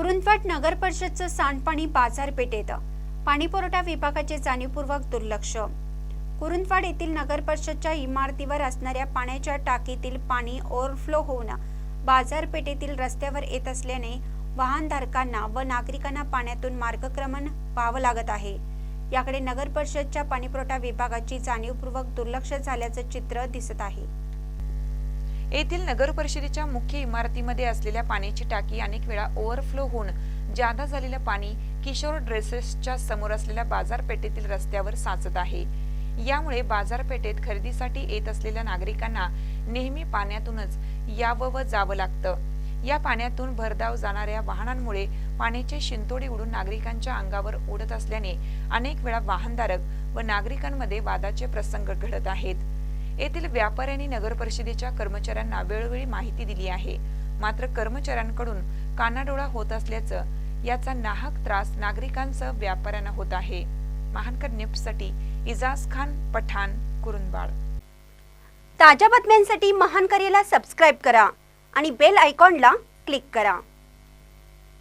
कुरुंदवाड नगर परिषदचं सांडपाणी बाजारपेठेत. पाणीपुरवठा विभागाचे जाणीवपूर्वक दुर्लक्ष. कुरुंदवाड येथील नगर परिषदच्या इमारतीवर असणाऱ्या पाण्याच्या टाकीतील पाणी ओव्हरफ्लो होऊन बाजारपेठेतील रस्त्यावर येत असल्याने वाहनधारकांना व नागरिकांना पाण्यातून मार्गक्रमण व्हावं लागत आहे. याकडे नगर परिषदच्या पाणीपुरवठा विभागाची जाणीवपूर्वक दुर्लक्ष झाल्याचं चित्र दिसत आहे. येथील नगर परिषदेच्या मुख्य इमारतीमध्ये असलेल्या पाण्याची टाकी अनेक वेळा ओव्हरफ्लो होऊन जादा झालेलं पाणी किशोर ड्रेसेसच्या समोर असलेल्या बाजारपेठेतील रस्त्यावर साचत आहे. यामुळे बाजारपेठेत खरेदीसाठी येत असलेल्या नागरिकांना नेहमी पाण्यातूनच यावं व जावं लागतं. या पाण्यातून भरधाव जाणाऱ्या वाहनांमुळे पाण्याचे शिंतोडे उडून नागरिकांच्या अंगावर उडत असल्याने अनेक वेळा वाहनधारक व नागरिकांमध्ये वादाचे प्रसंग घडत आहेत. येथील व्यापाऱ्यांनी नगर परिषदेच्या कर्मचाऱ्यांना वेळोवेळी माहिती दिली आहे. मात्र कर्मचाऱ्यांकडून कानाडोळा होत असल्याचं याचा नाहक त्रास नागरिकांसह व्यापाऱ्यांना होत आहे. महानकर न्यूजसाठी इजाज खान पठाण कुरुंदवाड. ताज्या बातम्यांसाठी महान सबस्क्राईब करा आणि बेल आयकॉनला क्लिक करा.